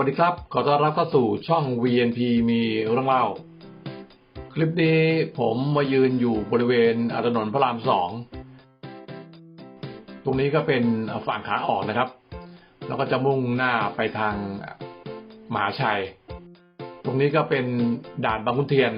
สวัสดีครับ ขอต้อนรับเข้าสู่ช่อง VNP มีเรื่องเล่า คลิปนี้ผมมายืนอยู่บริเวณถนนพระรามสอง ตรงนี้ก็เป็นฝั่งขาออกนะครับ แล้วก็จะมุ่งหน้าไปทางมหาชัย ตรงนี้ก็เป็นด่านบางขุนเทียน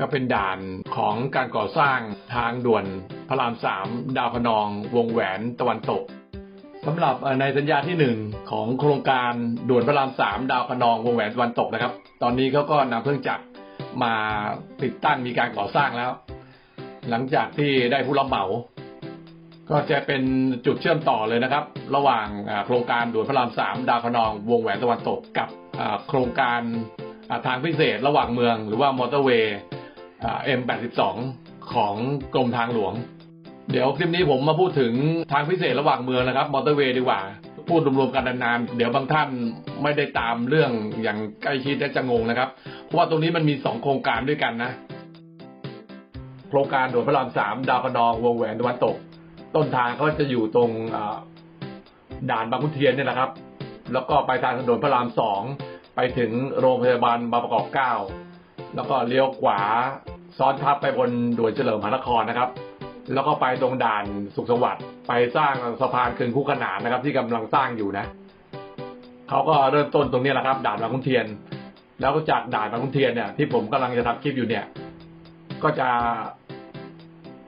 ก็เป็นด่านของการก่อสร้างทางด่วนพระรามสามดาวพนอง วงแหวนตะวันตก สำหรับในสัญญาที่หนึ่งของโครงการด่วนพระรามสามดาวพนองวงแหวนตะวันตกนะครับ ตอนนี้เขาก็นำเครื่องจักรมาติดตั้งมีการก่อสร้างแล้ว หลังจากที่ได้ผู้รับเหมา ก็จะเป็นจุดเชื่อมต่อเลยนะครับ ระหว่างโครงการด่วนพระรามสามดาวพนองวงแหวนตะวันตกกับโครงการทางพิเศษระหว่างเมือง หรือว่ามอเตอร์เวย์อ่า M82 ของกรมทางหลวง เดี๋ยวคลิปนี้ผมมาพูดถึงทางพิเศษระหว่างเมืองนะครับ มอเตอร์เวย์ดีกว่า พูดรวมๆกันนานๆ เดี๋ยวบางท่านไม่ได้ตามเรื่องอย่างใกล้ชิดและจะงงนะครับ เพราะว่าตรงนี้มันมีสองโครงการด้วยกันนะ โครงการด่วนพระรามสามดาวพนองวงแหวนตะวันตก ต้นทางเขาจะอยู่ตรงด่านบางขุนเทียนเนี่ยแหละครับ แล้วก็ไปทางถนนพระรามสองไปถึงโรงพยาบาลบางประกอบเก้าแล้วก็เลี้ยวขวาซ้อนทับไปบนด่วนเฉลิมพระนครนะครับ แล้วก็ไปตรงด่านสุขสวัสดิ์ไปสร้างสะพานคืนคู่ขนานนะครับ ที่กำลังสร้างอยู่นะเขาก็เริ่มต้นตรงนี้แหละครับ ด่านบางขุนเทียน แล้วก็จากด่านบางขุนเทียนเนี่ยที่ผมกำลังจะทำคลิปอยู่เนี่ย ก็จะ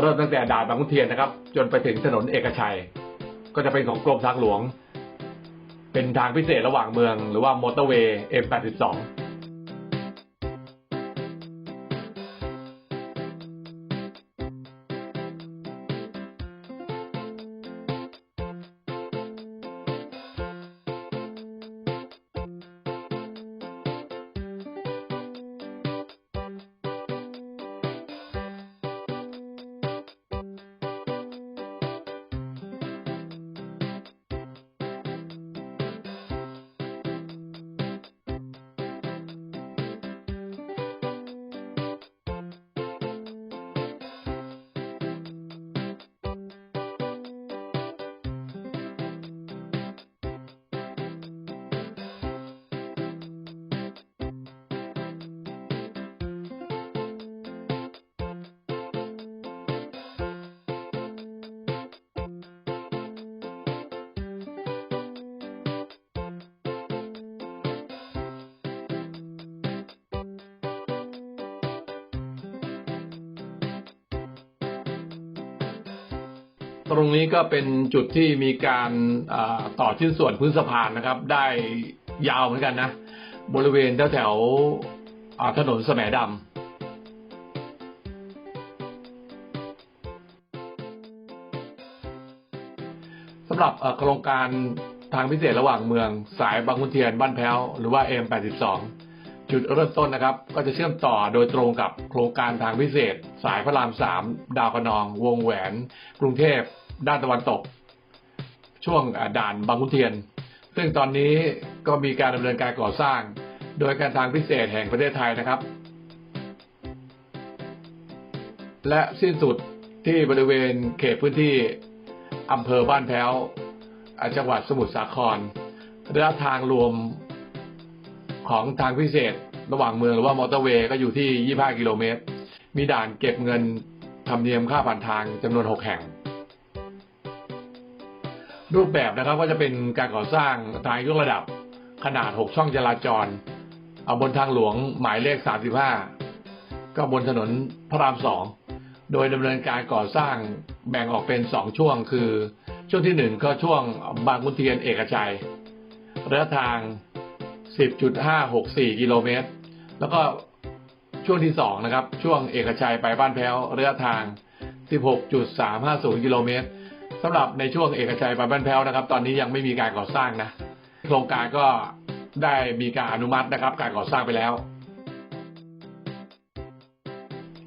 เริ่มตั้งแต่ด่านบางขุนเทียนนะครับ จนไปถึงถนนเอกชัย ก็จะเป็นของกรมทางหลวง เป็นทางพิเศษระหว่างเมือง หรือว่ามอเตอร์เวย์ M82 ตรงนี้ก็เป็นจุดที่มีการต่อชิ้นส่วนพื้นสะพานนะครับ ได้ยาวเหมือนกันนะ บริเวณแถวแถวๆถนนแสมดำสำหรับโครงการทางพิเศษระหว่างเมืองสายบางขุนเทียนบ้านแพ้ว หรือว่า M82 จุดเริ่มต้นนะครับ ก็จะเชื่อมต่อโดยตรงกับโครงการทางพิเศษ สายพระรามสามดาวคะนอง วงแหวน กรุงเทพ ด้านตะวันตก ช่วงด่านบางขุนเทียน ซึ่งตอนนี้ก็มีการดำเนินการก่อสร้าง โดยการทางพิเศษแห่งประเทศไทยนะครับ และสิ้นสุดที่บริเวณเขตพื้นที่อำเภอบ้านแพ้วจังหวัดสมุทรสาครระยะทางรวม ของทางพิเศษ ระหว่างเมืองหรือว่ามอเตอร์เวย์ก็อยู่ที่ 25 กิโลเมตร มีด่านเก็บเงินธรรมเนียมค่าผ่านทางจำนวน 6 แห่ง รูปแบบนะครับก็จะเป็นการก่อสร้างทางยกระดับขนาด 6 ช่องจราจร เอาบนทางหลวงหมายเลข 35 ก็บนถนนพระราม 2 โดยดำเนินการก่อสร้างแบ่งออกเป็น 2 ช่วงคือ ช่วงที่ 1 ก็ช่วงบางขุนเทียนเอกชัยระยะทาง 10.564 กิโลเมตร แล้วก็ช่วงที่ 2 นะครับ ช่วงเอกชัยไปบ้านแพ้วระยะทาง 16.350 กิโลเมตรสำหรับในช่วงเอกชัยไปบ้านแพ้วนะครับ ตอนนี้ยังไม่มีการก่อสร้างนะ โครงการก็ได้มีการอนุมัตินะครับ การก่อสร้างไปแล้ว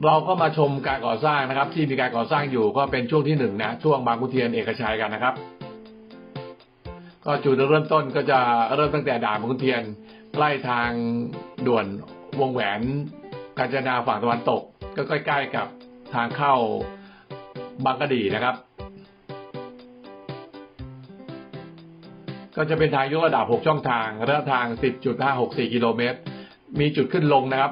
เราก็มาชมการก่อสร้างนะครับ ที่มีการก่อสร้างอยู่ก็เป็นช่วงที่หนึ่งนะช่วงบางขุนเทียนเอกชัยกันนะครับ ก็จุดเริ่มต้นก็จะเริ่มตั้งแต่ด่านบางขุนเทียนใกล้ทางด่วนวงแหวนกาญจนาฝั่งตะวันตก ก็ใกล้ๆกับทางเข้าบางกะดีนะครับ ก็จะเป็นทางยกระดับ 6 ช่องทางระยะทาง 10.564 กิโลเมตร มีจุดขึ้นลงนะครับ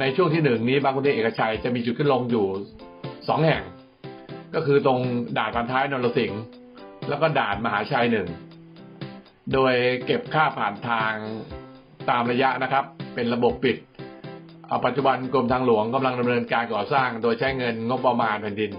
ในช่วงที่หนึ่งนี้บางขุนเทียเอกชัยจะมีจุดขึ้นลงอยู่สองแห่ง ก็คือตรงด่านพันท้ายนรสิงห์ แล้วก็ด่านมหาชัยหนึ่ง โดยเก็บค่าผ่านทางตามระยะนะครับ เป็นระบบปิดเอาปัจจุบันกรมทางหลวงกำลังดำเนินการก่อสร้าง โดยใช้เงินงบประมาณแผ่นดิน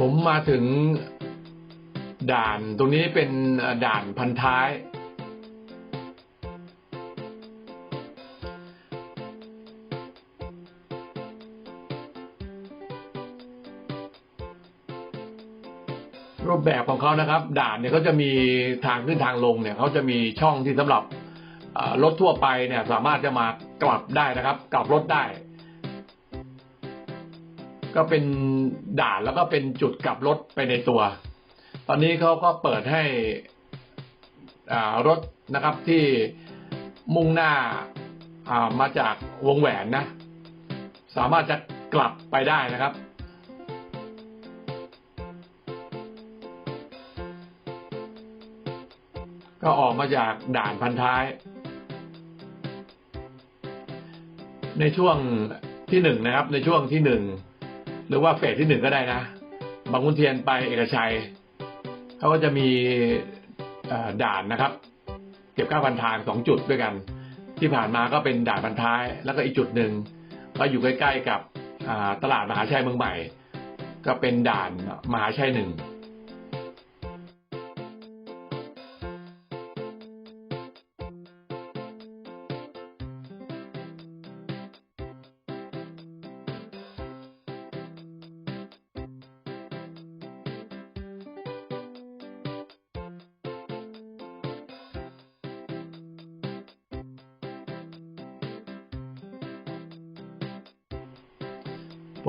ผมมาถึงด่านตรงนี้เป็นด่านพันท้าย รูปแบบของเขานะครับ ด่านเนี่ยเขาจะมีทางขึ้นทางลงเนี่ยเขาจะมีช่องที่สำหรับรถทั่วไปเนี่ย สามารถจะมากลับได้นะครับ กลับรถได้ ก็เป็นด่านแล้วก็เป็นจุดกลับรถไปในตัว ตอนนี้เขาก็เปิดให้รถนะครับที่มุ่งหน้าามาจากวงแหวนนะ สามารถจะกลับไปได้นะครับ ก็ออกมาจากด่านพันท้าย ในช่วงที่หนึ่งนะครับ ในช่วงที่หนึ่ง หรือว่าเฟสที่หนึ่งก็ได้นะ บางขุนเทียนไปเอกชัยเขาก็จะมีด่านนะครับ เก็บค่าพันทางสองจุดด้วยกัน ที่ผ่านมาก็เป็นด่านพันท้าย แล้วก็อีกจุดหนึ่งก็อยู่ใกล้ๆกับตลาดมหาชัยเมืองใหม่ ก็เป็นด่านมหาชัยหนึ่ง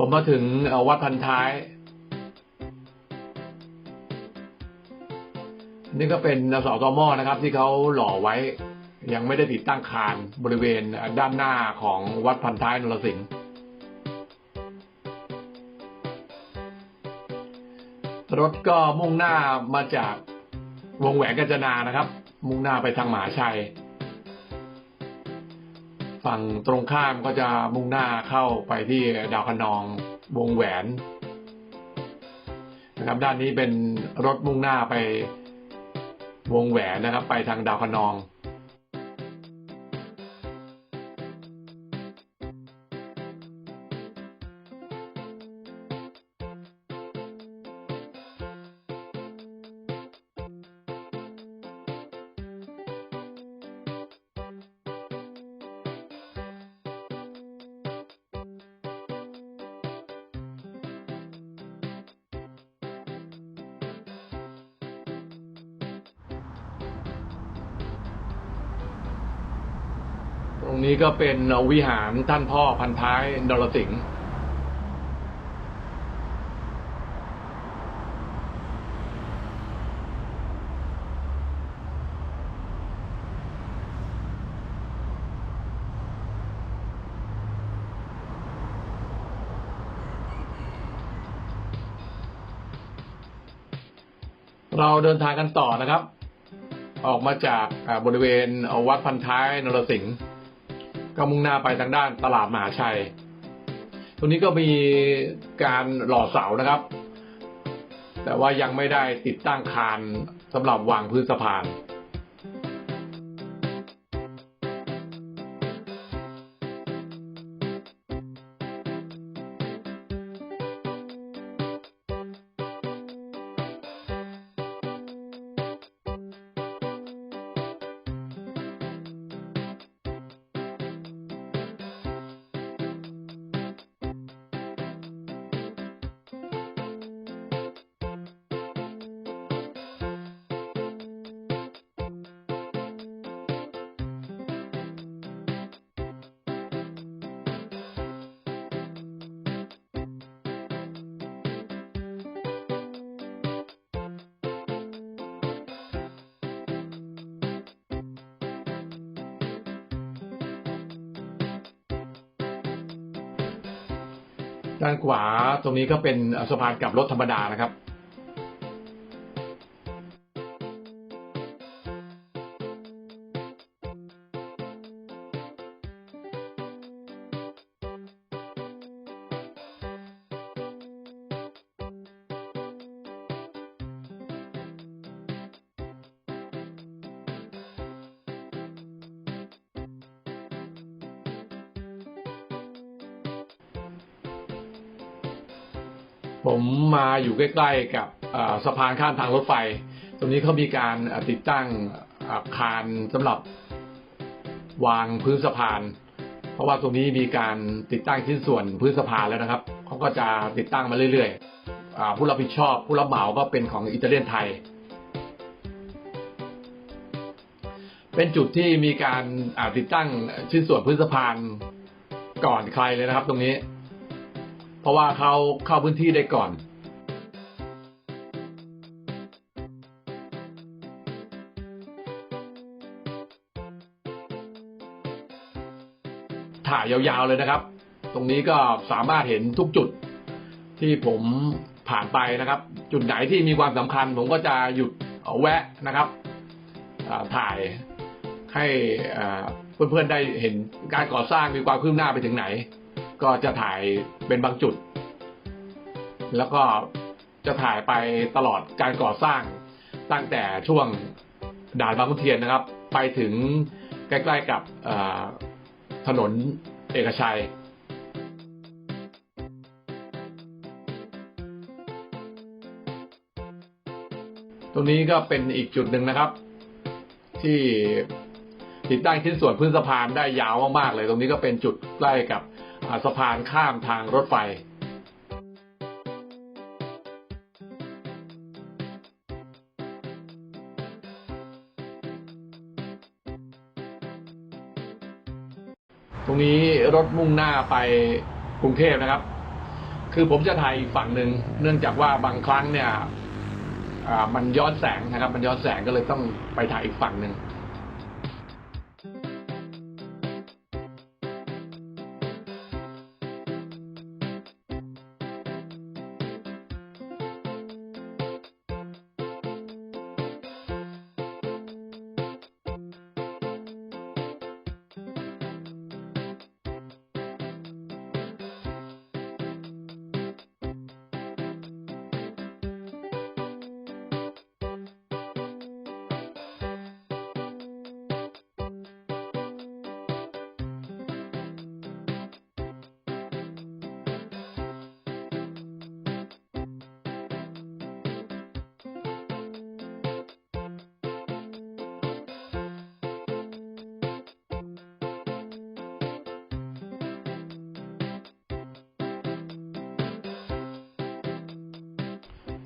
ผมมาถึงวัดพันท้าย นี่ก็เป็นเสาตอหม้อนะครับ ที่เขาหล่อไว้ ยังไม่ได้ติดตั้งคานบริเวณด้านหน้าของวัดพันท้ายนรสิงห์รถก็มุ่งหน้ามาจากวงแหวนกาญจนานะครับ มุ่งหน้าไปทางหมหาชัย ฝั่งตรงข้ามก็จะมุ่งหน้าเข้าไปที่ดาวคะนองวงแหวนนะครับด้านนี้เป็นรถมุ่งหน้าไปวงแหวนนะครับ ไปทางดาวคะนอง รงนี้ก็เป็นวิหารท่านพ่อพันท้ายนรสิงห์เราเดินทางกันต่อนะครับ ออกมาจากบริเวณวัดพันท้ายนรสิงห์ ก็มุ่งหน้าไปทางด้านตลาดมหาชัย ตรงนี้ก็มีการหล่อเสานะครับ แต่ว่ายังไม่ได้ติดตั้งคานสำหรับวางพื้นสะพาน ด้านขวาตรงนี้ก็เป็นสะพานกลับรถธรรมดานะครับ ผมมาอยู่ใกล้ๆกับสะพานข้ามทางรถไฟ ตรงนี้เขามีการติดตั้งอาคารสำหรับวางพื้นสะพาน เพราะว่าตรงนี้มีการติดตั้งชิ้นส่วนพื้นสะพานแล้วนะครับเขาก็จะติดตั้งมาเรื่อยๆผู้รับผิดชอบ ผู้รับเหมาก็เป็นของอิตาเลียนไทย เป็นจุดที่มีการติดตั้งชิ้นส่วนพื้นสะพานก่อนใครเลยนะครับ ตรงนี้ ราะว่าเขาเข้าพื้นที่ได้ก่อนถ่ายยาวๆเลยนะครับ ตรงนี้ก็สามารถเห็นทุกจุดที่ผมผ่านไปนะครับ จุดไหนที่มีความสำคัญ ผมก็จะหยุดแวะนะครับถ่ายให้เพื่อนๆได้เห็นการก่อสร้างมีความคืบหน้าไปถึงไหน ก็จะถ่ายเป็นบางจุด แล้วก็จะถ่ายไปตลอดการก่อสร้างตั้งแต่ช่วงด่านบางขุนเทียนนะครับ ไปถึงใกล้ๆกับถนนเอกชัยตรงนี้ก็เป็นอีกจุดหนึ่งนะครับ ที่ติดตั้งชิ้นส่วนพื้นสะพานได้ยาวมากๆเลย ตรงนี้ก็เป็นจุดใกล้กับ สะพานข้ามทางรถไฟตรงนี้รถมุ่งหน้าไปกรุงเทพนะครับ คือผมจะถ่ายอีกฝั่งหนึ่ง เนื่องจากว่าบางครั้งเนี่ยมันย้อนแสงนะครับ มันย้อนแสงก็เลยต้องไปถ่ายอีกฝั่งหนึ่ง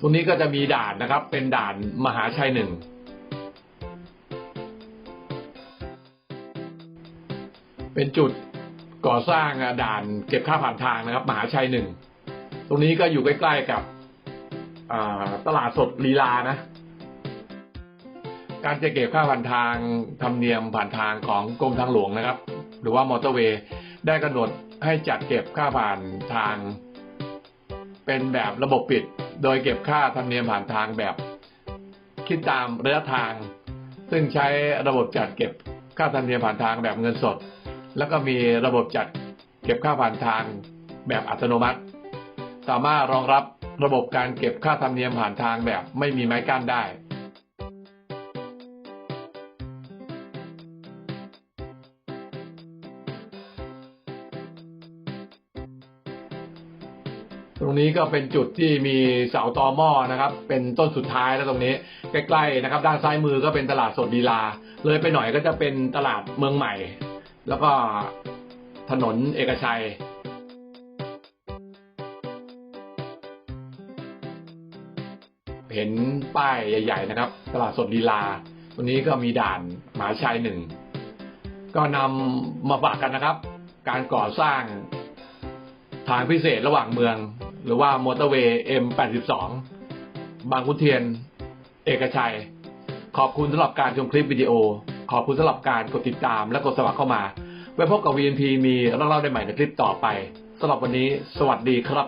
รงนี้ก็จะมีด่านนะครับ เป็นด่านมหาชัยหนึ่งเป็นจุดก่อสร้างด่านเก็บค่าผ่านทางนะครับ มหาชัยหนึ่งตรงนี้ก็อยู่ใกล้ๆกับตลาดสดลีลานะ การจะเก็บค่าผ่านทางธรรมเนียมผ่านทางของกรมทางหลวงนะครับ หรือว่ามอเตอร์เวย์ได้กำหนดให้จัดเก็บค่าผ่านทาง เป็นแบบระบบปิด โดยเก็บค่าธรรมเนียมผ่านทางแบบ คิดตามระยะทาง ซึ่งใช้ระบบจัดเก็บค่าธรรมเนียมผ่านทางแบบเงินสด แล้วก็มีระบบจัดเก็บค่าผ่านทางแบบอัตโนมัติ สามารถรองรับระบบการเก็บค่าธรรมเนียมผ่านทางแบบไม่มีไม้กั้นได้ รงนี้ก็เป็นจุดที่มีเสาตอหม้อนะครับ เป็นต้นสุดท้ายแล้วตรงนี้ใกล้ๆนะครับ ด้านซ้ายมือก็เป็นตลาดสดดีลา เลยไปหน่อยก็จะเป็นตลาดเมืองใหม่ แล้วก็ถนนเอกชัยเห็นป้ายใหญ่ ๆ นะครับ ตลาดสดดีลาตรงนี้ก็มีด่านหมาชัยหนึ่ง ก็นำมาฝากกันนะครับ การก่อสร้างทางพิเศษระหว่างเมือง หรือว่ามอเตอร์เวย์เอ็มแปดสิบสองบางขุนเทียน เอกชัย ขอบคุณสำหรับการชมคลิปวิดีโอ ขอบคุณสำหรับการกดติดตามและกดสมัครเข้ามา ไว้พบกับ VNP มีเรื่องเล่าได้ใหม่ในคลิปต่อไปสำหรับวันนี้ สวัสดีครับ